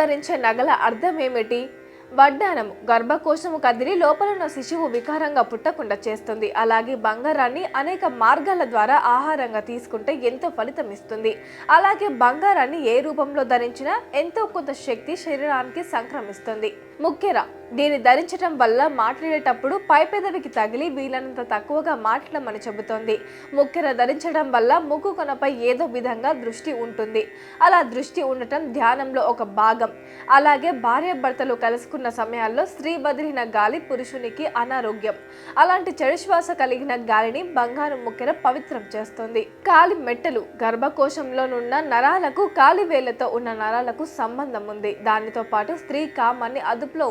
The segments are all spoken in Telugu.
ధరించే నగల అర్థం ఏమిటి వడ్డానము గర్భకోశము కదిలి లోపలున్న శిశువు వికారంగా పుట్టకుండా చేస్తుంది. అలాగే బంగారాన్ని అనేక మార్గాల ద్వారా ఆహారంగా తీసుకుంటే ఎంతో ఫలితం ఇస్తుంది. అలాగే బంగారాన్ని ఏ రూపంలో ధరించినా ఎంతో కొంత శక్తి శరీరానికి సంక్రమిస్తుంది. ముఖ్యరా దీన్ని ధరించడం వల్ల మాట్లాడేటప్పుడు పై పెదవికి తగిలి వీలైనంత తక్కువగా మాట్లాడమని చెబుతోంది. ముఖ్యర ధరించడం వల్ల ముక్కు కొనపై ఏదో విధంగా దృష్టి ఉంటుంది. అలా దృష్టి ఉండటం ధ్యానంలో ఒక భాగం. అలాగే భార్యాభర్తలు కలుసుకున్న సమయాల్లో స్త్రీ వదిలిన గాలి పురుషునికి అనారోగ్యం. అలాంటి చెడు శ్వాస కలిగిన గాలిని బంగారు ముక్కెర పవిత్రం చేస్తుంది. కాలి మెట్టలు గర్భకోశంలోనున్న నరాలకు కాలి వేళ్ళతో ఉన్న నరాలకు సంబంధం ఉంది. దానితో పాటు స్త్రీ కామాన్ని అదుపులో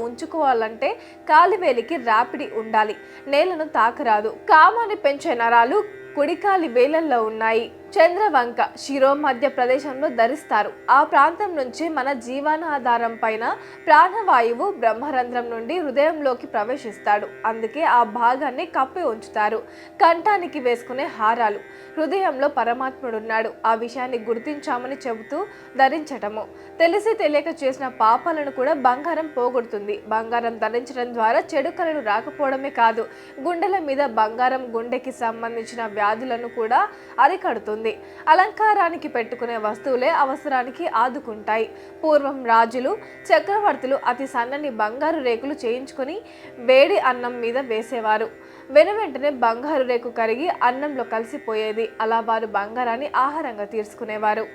పెంచుకోవాలంటే కాలివేలికి రాపిడి ఉండాలి. నేలను తాకరాదు. కామాన్ని పెంచే నరాలు కుడికాలి వేలల్లో ఉన్నాయి. చంద్రవంక శిరో మధ్య ప్రదేశంలో ధరిస్తారు. ఆ ప్రాంతం నుంచి మన జీవనాధారం పైన ప్రాణవాయువు బ్రహ్మరంధ్రం నుండి హృదయంలోకి ప్రవేశిస్తాడు. అందుకే ఆ భాగాన్ని కప్పి ఉంచుతారు. కంఠానికి వేసుకునే హారాలు. హృదయంలో పరమాత్ముడున్నాడు. ఆ విషయాన్ని గుర్తించామని చెబుతూ ధరించటము. తెలిసి తెలియక చేసిన పాపాలను కూడా బంగారం పోగొడుతుంది. బంగారం ధరించడం ద్వారా చెడు కళలు రాకపోవడమే కాదు గుండెల మీద బంగారం గుండెకి సంబంధించిన వ్యాధులను కూడా అరికడుతుంది. అలంకారానికి పెట్టుకునే వస్తువులే అవసరానికి ఆదుకుంటాయి. పూర్వం రాజులు చక్రవర్తులు అతి సన్నని బంగారు రేకులు చేయించుకొని వేడి అన్నం మీద వేసేవారు. వెను వెంటనే బంగారు రేకు కరిగి అన్నంలో కలిసిపోయేది. అలా వారు బంగారాన్ని ఆహారంగా తీసుకునేవారు